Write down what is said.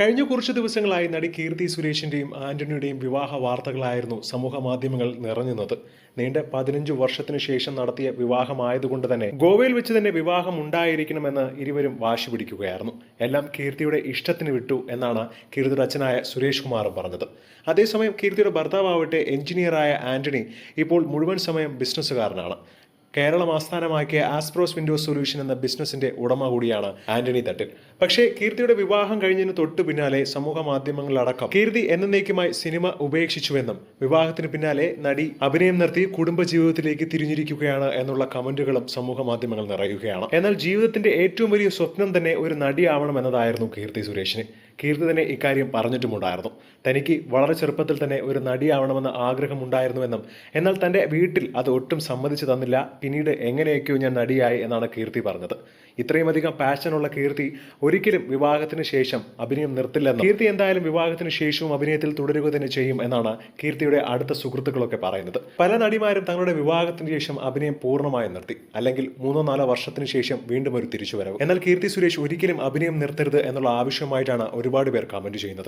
കഴിഞ്ഞ കുറച്ച് ദിവസങ്ങളായി നടി കീർത്തി സുരേഷിന്റെയും ആന്റണിയുടെയും വിവാഹ വാർത്തകളായിരുന്നു സമൂഹ മാധ്യമങ്ങൾ നിറഞ്ഞുന്നത്. നീണ്ട പതിനഞ്ചു വർഷത്തിനു ശേഷം നടത്തിയ വിവാഹമായതുകൊണ്ട് തന്നെ ഗോവയിൽ വെച്ച് തന്നെ വിവാഹം ഉണ്ടായിരിക്കണമെന്ന് ഇരുവരും വാശി പിടിക്കുകയായിരുന്നു. എല്ലാം കീർത്തിയുടെ ഇഷ്ടത്തിന് വിട്ടു എന്നാണ് കീർത്തിയുടെ അച്ഛനായ സുരേഷ് കുമാറും പറഞ്ഞത്. അതേസമയം കീർത്തിയുടെ ഭർത്താവട്ടെ എഞ്ചിനീയറായ ആന്റണി ഇപ്പോൾ മുഴുവൻ സമയം ബിസിനസ്സുകാരനാണ്. കേരളം ആസ്ഥാനമാക്കിയ ആസ്പ്രോസ് വിൻഡോസ് സൊല്യൂഷൻ എന്ന ബിസിനസിന്റെ ഉടമ കൂടിയാണ് ആന്റണി തട്ടിൽ. പക്ഷേ കീർത്തിയുടെ വിവാഹം കഴിഞ്ഞതിന് തൊട്ടു പിന്നാലെ സമൂഹ മാധ്യമങ്ങളിലടക്കം കീർത്തി എന്നേക്കുമായി സിനിമ ഉപേക്ഷിച്ചുവെന്നും വിവാഹത്തിന് പിന്നാലെ നടി അഭിനയം നിർത്തി കുടുംബജീവിതത്തിലേക്ക് തിരിഞ്ഞിരിക്കുകയാണ് എന്നുള്ള കമന്റുകളും സമൂഹ മാധ്യമങ്ങൾ നിറയുകയാണ്. എന്നാൽ ജീവിതത്തിന്റെ ഏറ്റവും വലിയ സ്വപ്നം തന്നെ ഒരു നടിയാവണം എന്നതായിരുന്നു കീർത്തി സുരേഷിന്. കീർത്തി തന്നെ ഇക്കാര്യം പറഞ്ഞിട്ടുമുണ്ടായിരുന്നു. തനിക്ക് വളരെ ചെറുപ്പത്തിൽ തന്നെ ഒരു നടിയാവണമെന്ന് ആഗ്രഹമുണ്ടായിരുന്നുവെന്നും എന്നാൽ തന്റെ വീട്ടിൽ അത് ഒട്ടും സമ്മതിച്ചു തന്നില്ല. പിന്നീട് എങ്ങനെയൊക്കെയോ ഞാൻ നടിയായി എന്നാണ് കീർത്തി പറഞ്ഞത്. ഇത്രയും അധികം പാഷനുള്ള കീർത്തി ഒരിക്കലും വിവാഹത്തിന് ശേഷം അഭിനയം നിർത്തില്ലെന്നും കീർത്തി എന്തായാലും വിവാഹത്തിന് ശേഷവും അഭിനയത്തിൽ തുടരുക തന്നെ ചെയ്യും എന്നാണ് കീർത്തിയുടെ അടുത്ത സുഹൃത്തുക്കളൊക്കെ പറയുന്നത്. പല നടിമാരും തങ്ങളുടെ വിവാഹത്തിന് ശേഷം അഭിനയം പൂർണമായും നിർത്തി. അല്ലെങ്കിൽ മൂന്നോ നാലോ വർഷത്തിന് ശേഷം വീണ്ടും ഒരു തിരിച്ചുവരവ്. എന്നാൽ കീർത്തി സുരേഷ് ഒരിക്കലും അഭിനയം നിർത്തരുത് എന്നുള്ള ആവശ്യമായിട്ടാണ് ഒരുപാട് പേർ കമന്റ് ചെയ്യുന്നത്.